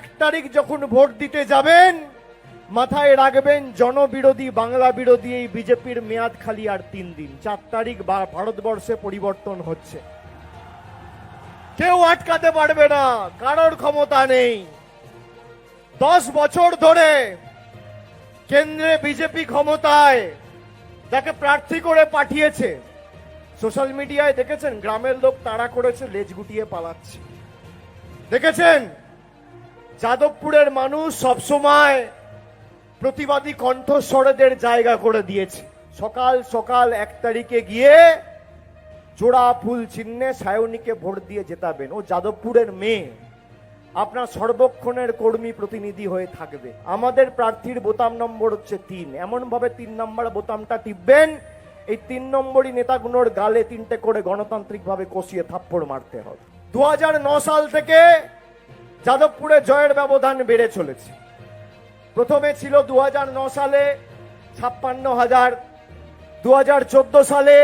এক তারিখ যখন ভোট দিতে যাবেন, মাথায় রাখবেন জনবিরোধী, বাংলা বিরোধী এই বিজেপির মেয়াদ খালি আর তিন দিন। চার তারিখ বা- ভারতবর্ষে পরিবর্তন হচ্ছে। কেউ আটকাতে পারবে না, কারোর ক্ষমতা নেই। দশ বছর ধরে কেন্দ্রে বিজেপি ক্ষমতায় যাকে প্রার্থী করে পাঠিয়েছে, সোশ্যাল মিডিয়ায় দেখেছেন, গ্রামের লোক তাড়া করেছে, লেজ গুটিয়ে পালাচ্ছে। দেখেছেন? যাদবপুরের মানুষ সবসময় প্রতিবাদী কণ্ঠস্বরেদের জায়গা করে দিয়েছে। সকাল সকাল এক তারিখে গিয়ে জোড়া ফুল চিহ্নে সায়নীকে ভোট দিয়ে জেতাবেন। ও যাদবপুরের মেয়ে। আপনার সর্বক্ষণের কর্মী প্রতিনিধি হয়ে থাকবে। আমাদের প্রার্থীর বোতাম নম্বর হচ্ছে তিন। এমন ভাবে তিন নম্বর বোতামটা টিপবেন, এই তিন নম্বরই নেতাগুলোর গালে তিনটে করে গণতান্ত্রিকভাবে কষিয়ে থাপ্পড় মারতে হবে। দু সাল থেকে যাদবপুরে জয়ের ব্যবধান বেড়ে চলেছে। প্রথমে ছিল দু সালে ছাপ্পান্ন হাজার দু হাজার চোদ্দ সালে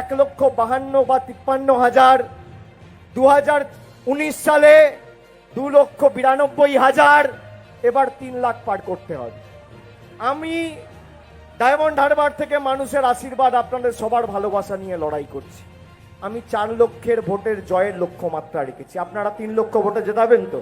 এক লক্ষ বাহান্ন বা তিপ্পান্ন হাজার দু হাজার উনিশ সালে দু লক্ষ বিরানব্বই হাজার, এবার তিন লাখ পার করতে হবে। আমি ডায়মন্ড হারবার থেকে মানুষের আশীর্বাদ আপনাদের সবার ভালোবাসা নিয়ে লড়াই করছি। আমি চার লক্ষের ভোটের জয়ের লক্ষ্যমাত্রা রেখেছি। আপনারা তিন লক্ষ ভোটে জেতাবেন তো?